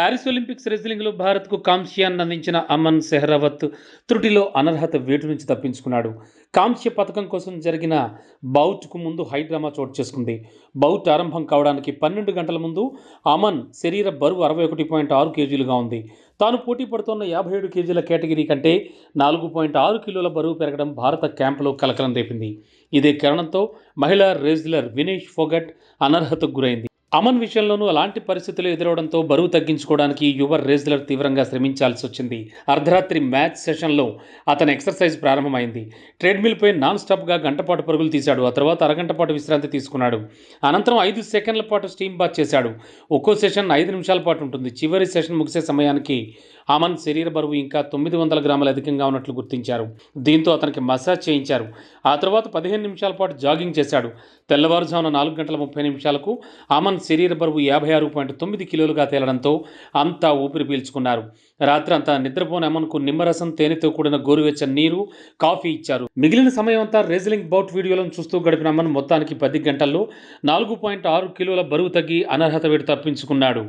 Paris Olympics రెజ్లింగ్లో భారత్కు కాంస్యాన్ని అందించిన అమన్ సెహ్రావత్ త్రుటిలో అనర్హత వేటు నుంచి తప్పించుకున్నాడు. కాంస్య పథకం కోసం జరిగిన బౌట్కు ముందు హై డ్రామా చోటు చేసుకుంది. బౌట్ ఆరంభం కావడానికి పన్నెండు గంటల ముందు అమన్ శరీర బరువు అరవై ఒకటి పాయింట్ ఆరు కేజీలుగా ఉంది. తాను పోటీ పడుతున్న యాభై ఏడు కేజీల కేటగిరీ కంటే నాలుగు పాయింట్ ఆరు కిలోల బరువు పెరగడం భారత క్యాంపులో కలకలం రేపింది. ఇదే కారణంతో మహిళా రెజ్లర్ వినేష్ ఫోగట్ అనర్హతకు గురైంది. అమన్ విషయంలోనూ అలాంటి పరిస్థితులు ఎదురవడంతో బరువు తగ్గించుకోవడానికి యువ రేజ్లర్ తీవ్రంగా శ్రమించాల్సి వచ్చింది. అర్ధరాత్రి మ్యాచ్ సెషన్లో అతని ఎక్సర్సైజ్ ప్రారంభమైంది. ట్రెడ్మిల్పై నాన్ స్టాప్గా గంటపాటు పరుగులు తీశాడు. ఆ తర్వాత అరగంట పాటు విశ్రాంతి తీసుకున్నాడు. అనంతరం ఐదు సెకండ్ల పాటు స్టీమ్ బాత్ చేశాడు. ఒక్కో సెషన్ ఐదు నిమిషాల పాటు ఉంటుంది. చివరి సెషన్ ముగిసే సమయానికి అమన్ శరీర బరువు ఇంకా తొమ్మిది వందల గ్రాములు అధికంగా ఉన్నట్లు గుర్తించారు. దీంతో అతనికి మసాజ్ చేయించారు. ఆ తర్వాత పదిహేను నిమిషాల పాటు జాగింగ్ చేశాడు. తెల్లవారుజామున నాలుగు గంటల ముప్పై నిమిషాలకు అమన్ శరీర బరువు యాభై ఆరు పాయింట్ తొమ్మిది కిలోలుగా తేలడంతో అంతా ఊపిరి పీల్చుకున్నారు. రాత్రి అంతా నిద్రపోని అమన్కు నిమ్మరసం తేనెతో కూడిన గోరువెచ్చని నీరు కాఫీ ఇచ్చారు. మిగిలిన సమయం అంతా రెజ్లింగ్ బౌట్ వీడియోలను చూస్తూ గడిపిన అమన్ మొత్తానికి పది గంటల్లో నాలుగు పాయింట్ ఆరు కిలోల బరువు తగ్గి అనర్హత వేడి తప్పించుకున్నాడు.